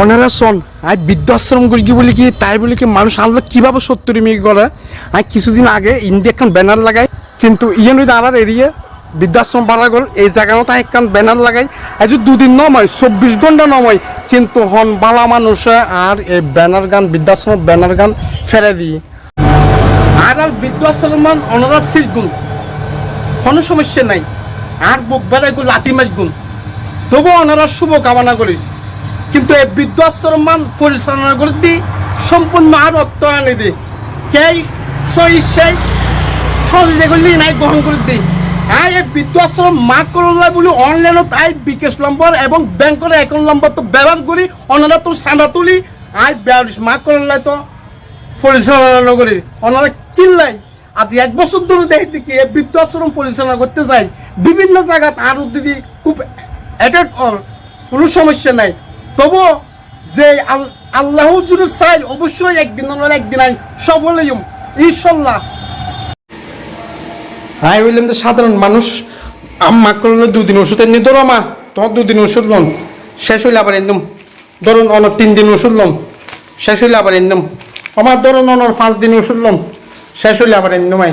ওনারা শোন আর বৃদ্ধাশ্রম গুলি কি বলি কি, তাই বলি কি, মানুষ আনলো কীভাবে মিনিট করে আর কিছুদিন আগে ইন্ডিয়া একখান ব্যানার লাগাই, কিন্তু ইয়ে নই আর এরিয়ে বৃদ্ধাশ্রম বাড়া গেল এই জায়গাও তাই একখান ব্যানার লাগাই। আজ দুদিন নময়, চব্বিশ ঘণ্টা নময়, কিন্তু হন বালা মানুষে আর এই ব্যানার গান বৃদ্ধাশ্রম ব্যানার গান ফেলে দিই। আর আর বৃদ্ধাশ্রম ওনারা সিরগুন কোনো সমস্যা নাই। আর বুক বেড়াই গো লাঠি গুণ। তবুও ওনারা শুভ কামনা করি। কিন্তু এই বৃদ্ধাশ্রম মান পরিচালনা করে দি সম্পূর্ণ আর অর্থ আনে দি কে সই সেই সহযোগিতা করলি নাই, গ্রহণ করে দি আর এই বৃদ্ধাশ্রম মা করলা বলে অনলাইনত আই বিকাশ নম্বর এবং ব্যাংকের অ্যাকাউন্ট নম্বর তো ব্যবহার করি ওনারা তো সাদা তুলি, আই মা করলা তো পরিচালনা করে। ওনারা কিনলাই আজ এক বছর ধরে দেখি কি এই বৃদ্ধাশ্রম পরিচালনা করতে যাই। বিভিন্ন জায়গাত আর দিদি খুব অ্যাটাক কোনো সমস্যা নাই। তবু যে আল- আল্লাহ যদি চাই অবশ্যই একদিন না একদিন আই সফল হইম ইনশাল্লাহ আমি বললাম যে সাধারণ মানুষ, আম্মা করলে দুদিন ওষুধ এনে ধরো মা, তোমার দুদিন ওষুধ লন শেষ হইলে আবার একদম ধরুন অনেক তিন দিন ওষুধ লন শেষ হইলে আবার একদম আমার ধরুন অনর পাঁচ দিন ওষুধ লন শেষ হইলে আবার একদম আই